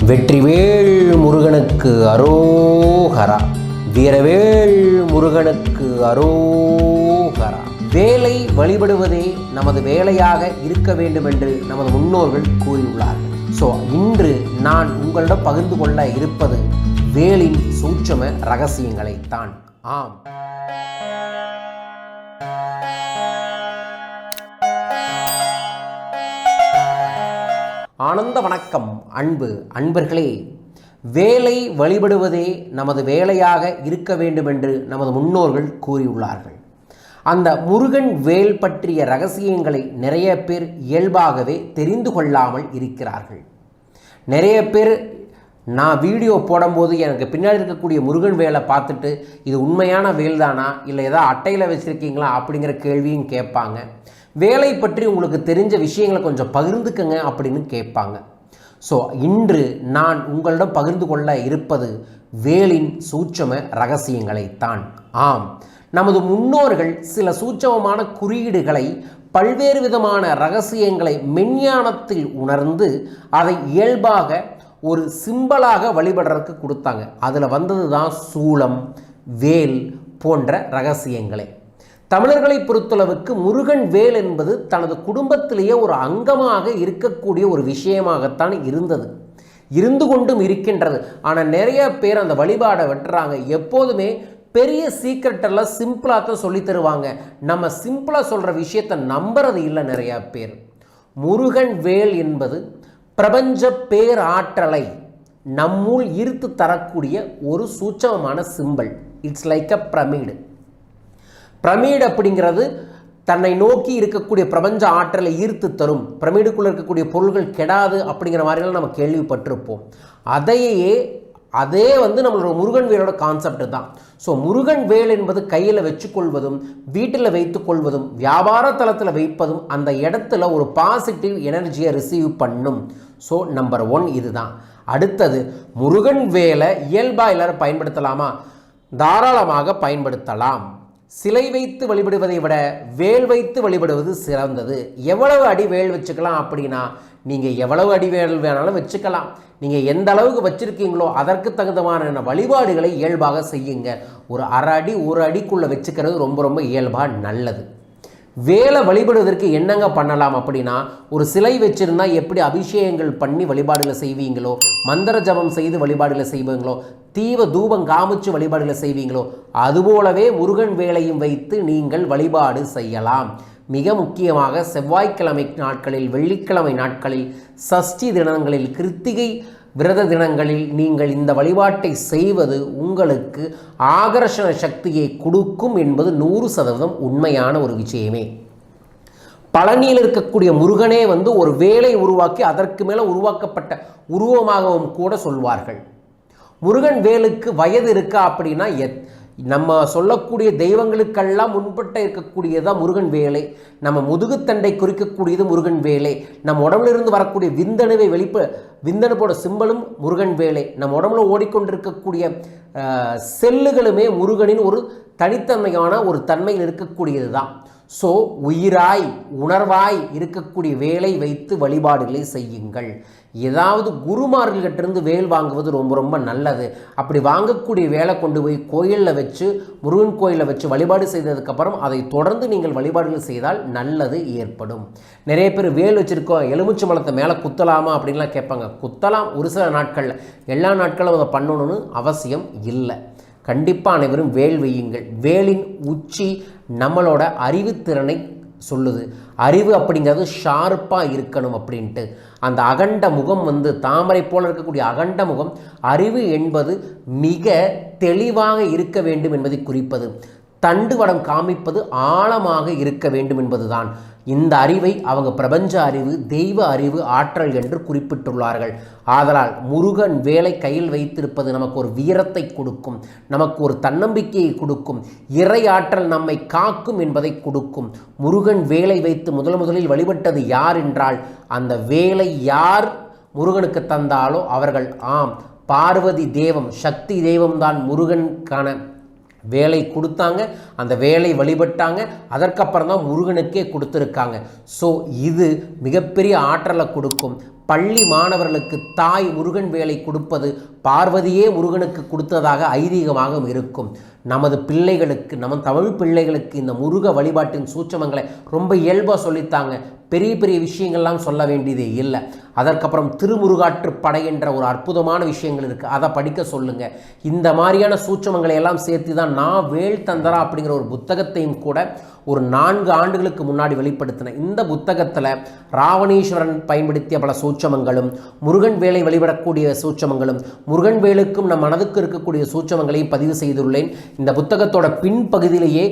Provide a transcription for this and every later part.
வெற்றிவேல் முருகனுக்கு அரோகரா. வீரவேல் முருகனுக்கு அரோகரா. வேலை வழிபடுவதே நமது வேலையாக இருக்க வேண்டும் என்று நமது முன்னோர்கள் கூறியுள்ளார்கள். ஸோ இன்று நான் உங்களிடம் பகிர்ந்து கொள்ள இருப்பது வேலின் சூட்சம ரகசியங்களைத்தான். ஆம். ஆனந்த வணக்கம் அன்பு அன்பர்களே. வேலை வழிபடுவதே நமது வேலையாக இருக்க வேண்டும் என்று நமது முன்னோர்கள் கூறியுள்ளார்கள். அந்த முருகன் வேல் பற்றிய ரகசியங்களை நிறைய பேர் இயல்பாகவே தெரிந்து கொள்ளாமல் இருக்கிறார்கள். நிறைய பேர் நான் வீடியோ போடும்போது எனக்கு பின்னாடி இருக்கக்கூடிய முருகன் வேலை பார்த்துட்டு இது உண்மையான வேல் தானா இல்லை ஏதாவது அட்டையில் வச்சுருக்கீங்களா? அப்படிங்கிற கேள்வியும் கேட்பாங்க. வேலை பற்றி உங்களுக்கு தெரிஞ்ச விஷயங்களை கொஞ்சம் பகிர்ந்துக்கங்க அப்படின்னு கேட்பாங்க. ஸோ இன்று நான் உங்களிடம் பகிர்ந்து கொள்ள இருப்பது வேலின் சூட்சம ரகசியங்களைத்தான். ஆம். நமது முன்னோர்கள் சில சூட்சமமான குறியீடுகளை பல்வேறு விதமான ரகசியங்களை மெஞ்ஞானத்தில் உணர்ந்து அதை இயல்பாக ஒரு சிம்பலாக வழிபடுறதுக்கு கொடுத்தாங்க. அதில் வந்தது தான் சூளம் வேல் போன்ற ரகசியங்களே. தமிழர்களை பொறுத்தளவுக்கு முருகன் வேல் என்பது தனது குடும்பத்திலேயே ஒரு அங்கமாக இருக்கக்கூடிய ஒரு விஷயமாகத்தான் இருந்தது. இருந்து கொண்டும் இருக்கின்றது. ஆனால் நிறைய பேர் அந்த வழிபாடை வெட்டுறாங்க. எப்போதுமே பெரிய சீக்கிரட்டெல்லாம் சிம்பிளாக தான் சொல்லி தருவாங்க. நம்ம சிம்பிளாக சொல்கிற விஷயத்தை நம்புறது இல்லை நிறையா பேர். முருகன் வேல் என்பது பிரபஞ்ச பேராற்றலை நம்முள் ஈர்த்து தரக்கூடிய ஒரு சூட்சமமான symbol it's like a pyramid pyramid அப்படிங்கிறது தன்னை நோக்கி இருக்கக்கூடிய பிரபஞ்ச ஆற்றலை ஈர்த்து தரும். பிரமிடுக்குள்ளே இருக்கக்கூடிய பொருள்கள் கெடாது அப்படிங்கிற மாதிரிலாம் நம்ம கேள்விப்பட்டிருப்போம். அதையே அதே வந்து நம்மளோட முருகன் வேலோட கான்செப்ட் தான். ஸோ முருகன் வேல் என்பது கையில் வச்சுக்கொள்வதும் வீட்டில் வைத்துக்கொள்வதும் வியாபார தளத்தில் வைப்பதும் அந்த இடத்துல ஒரு பாசிட்டிவ் எனர்ஜியை ரிசீவ் பண்ணும். ஸோ நம்பர் ஒன் இதுதான். அடுத்தது முருகன் வேலை இயல்பாக எல்லாரும் பயன்படுத்தலாமா? தாராளமாக பயன்படுத்தலாம். சிலை வைத்து வழிபடுவதை விட வேல் வைத்து வழிபடுவது சிறந்தது. எவ்வளவு அடி வேல் வச்சுக்கலாம் அப்படின்னா நீங்கள் எவ்வளவு அடி வேல் வேணாலும் வச்சுக்கலாம். நீங்கள் எந்த அளவுக்கு வச்சுருக்கீங்களோ அதற்கு தகுந்தமான வழிபாடுகளை இயல்பாக செய்யுங்க. ஒரு அரை அடி ஒரு அடிக்குள்ளே வச்சுக்கிறது ரொம்ப ரொம்ப இயல்பாக நல்லது. வேலை வழிபடுவதற்கு என்னங்க பண்ணலாம் அப்படின்னா ஒரு சிலை வச்சுருந்தா எப்படி அபிஷேகங்கள் பண்ணி வழிபாடுகளை செய்வீங்களோ மந்திர ஜபம் செய்து வழிபாடுகளை செய்வீங்களோ தீவ தூபம் காமிச்சு வழிபாடுகளை செய்வீங்களோ அதுபோலவே முருகன் வேலையும் வைத்து நீங்கள் வழிபாடு செய்யலாம். மிக முக்கியமாக செவ்வாய்க்கிழமை நாட்களில் வெள்ளிக்கிழமை நாட்களில் சஷ்டி தினங்களில் கிருத்திகை விரத தினங்களில் நீங்கள் இந்த வழிபாட்டை செய்வது உங்களுக்கு ஆகர்ஷண சக்தியை கொடுக்கும் என்பது நூறு சதவீதம் உண்மையான ஒரு விஷயமே. பழனியில் இருக்கக்கூடிய முருகனே வந்து ஒரு வேலை உருவாக்கி அதற்கு மேலே உருவாக்கப்பட்ட உருவமாகவும் கூட சொல்வார்கள். முருகன் வேலுக்கு வயது இருக்கா அப்படின்னா எத் நம்ம சொல்லக்கூடிய தெய்வங்களுக்கெல்லாம் முன்பட்ட இருக்கக்கூடியதான் முருகன் வேலை. நம்ம முதுகுத்தண்டை குறிக்கக்கூடியது முருகன் வேலை. நம்ம உடம்புல இருந்து வரக்கூடிய விந்தணுவை வெளிப்ப விந்தணுப்போட சிம்பலும் முருகன் வேலை. நம்ம உடம்புல ஓடிக்கொண்டிருக்கக்கூடிய செல்லுகளுமே முருகனின் ஒரு தனித்தன்மையான ஒரு தன்மையில் இருக்கக்கூடியது தான் ஸோ உயிராய் உணர்வாய் இருக்கக்கூடிய வேலை வைத்து வழிபாடுகளை செய்யுங்கள். ஏதாவது குருமார்கள்கிட்டருந்து வேல் வாங்குவது ரொம்ப ரொம்ப நல்லது. அப்படி வாங்கக்கூடிய வேலை கொண்டு போய் கோயிலில் வச்சு முருகன் கோயிலில் வச்சு வழிபாடு செய்ததுக்கப்புறம் அதை தொடர்ந்து நீங்கள் வழிபாடுகள் செய்தால் நல்லது ஏற்படும். நிறைய பேர் வேல் வச்சுருக்கோம் எலுமிச்சை மலத்தை மேலே குத்தலாமா அப்படின்லாம் கேட்பாங்க. குத்தலாம் ஒரு சில நாட்களில். எல்லா நாட்களும் அதை பண்ணணும்னு அவசியம் இல்லை. கண்டிப்பாக அனைவரும் வேல் வையுங்கள். வேலின் உச்சி நம்மளோட அறிவுத்திறனை சொல்லுது. அறிவு அப்படிங்கிறது ஷார்ப்பாக இருக்கணும் அப்படின்ட்டு. அந்த அகண்ட முகம் வந்து தாமரை போல இருக்கக்கூடிய அகண்ட முகம் அறிவு என்பது மிக தெளிவாக இருக்க வேண்டும் என்பதை குறிப்பது. தண்டுவடம் காமிப்பது ஆழமாக இருக்க வேண்டும் என்பதுதான். இந்த அறிவை அவங்க பிரபஞ்ச அறிவு தெய்வ அறிவு ஆற்றல் என்று குறிப்பிட்டுள்ளார்கள். ஆதலால் முருகன் வேலை கையில் வைத்திருப்பது நமக்கு ஒரு வீரத்தை கொடுக்கும் நமக்கு ஒரு தன்னம்பிக்கையை கொடுக்கும் இறை ஆற்றல் நம்மை காக்கும் என்பதை கொடுக்கும். முருகன் வேலை வைத்து முதல் முதலில் வழிபட்டது யார் என்றால் அந்த வேலை யார் முருகனுக்கு தந்தாலோ அவர்கள் ஆம். பார்வதி தெய்வம் சக்தி தெய்வம்தான் முருகனுக்கான வேலை கொடுத்தாங்க அந்த வேலை வழிபட்டாங்க அதற்கப்புறம் தான் முருகனுக்கே கொடுத்துருக்காங்க. ஸோ இது மிகப்பெரிய ஆற்றலை கொடுக்கும். பள்ளி மாணவர்களுக்கு தாய் முருகன் வேலை கொடுப்பது பார்வதியே முருகனுக்கு கொடுத்ததாக ஐதீகமாக இருக்கும். நமது பிள்ளைகளுக்கு நம்ம தமிழ் பிள்ளைகளுக்கு இந்த முருக வழிபாட்டின் சூட்சமங்களை ரொம்ப இயல்பாக சொல்லித்தாங்க. பெரிய பெரிய விஷயங்கள்லாம் சொல்ல வேண்டியதே இல்லை. அதற்கப்புறம் திருமுருகாற்று படை என்ற ஒரு அற்புதமான விஷயங்கள் இருக்குது அதை படிக்க சொல்லுங்கள் இந்த மாதிரியான சூட்சமங்களை எல்லாம் சேர்த்து தான் நான் வேல் தந்தரா அப்படிங்கிற ஒரு புத்தகத்தையும் கூட ஒரு நான்கு ஆண்டுகளுக்கு முன்னாடி வெளிப்படுத்தினேன் இந்த புத்தகத்தில் ராவணீஸ்வரன் பயன்படுத்திய பல சூட்சமங்களும் முருகன் வேலை வழிபடக்கூடிய சூட்சமங்களும் முருகன் வேலுக்கும் நம் மனதுக்கு இருக்கக்கூடிய சூட்சமங்களையும் பதிவு செய்துள்ளேன். இந்த புத்தகத்தோட பின்பகுதியிலேயே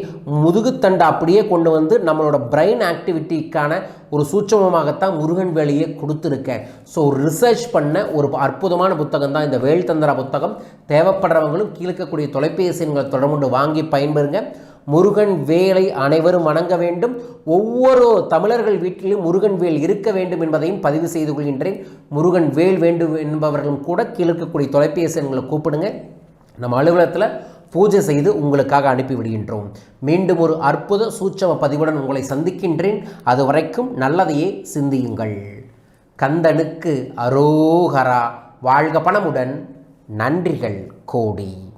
முதுகுத்தண்டை அப்படியே கொண்டு வந்து நம்மளோட பிரெயின் ஆக்டிவிட்டிக்கான ஒரு சூட்சமமாகத்தான் முருகன் வேலையை கொடுத்துருக்கேன். ஸோ ரிசர்ச் பண்ண ஒரு அற்புதமான புத்தகம் தான் இந்த வேல்தந்திரா புத்தகம். தேவைப்படுறவங்களும் கீழக்கக்கூடிய தொலைபேசி எண்களை தொடர்பு வாங்கி பயன்பெறுங்க. முருகன் வேலை அனைவரும் வணங்க வேண்டும். ஒவ்வொரு தமிழர்கள் வீட்டிலும் முருகன் வேல் இருக்க வேண்டும் என்பதையும் பதிவு செய்து கொள்கின்றேன். முருகன் வேல் வேண்டும் என்பவர்களும் கூட கீழ்க்கக்கூடிய தொலைபேசி எண்களை கூப்பிடுங்க. நம்ம அலுவலகத்தில் பூஜை செய்து உங்களுக்காக அனுப்பி விடுகின்றோம். மீண்டும் ஒரு அற்புத சூட்சம பதிவுடன் உங்களை சந்திக்கின்றேன். அது வரைக்கும் நல்லதையே சிந்தியுங்கள். கந்தனுக்கு அரோகரா. வாழ்க பணமுடன். நன்றிகள் கோடி.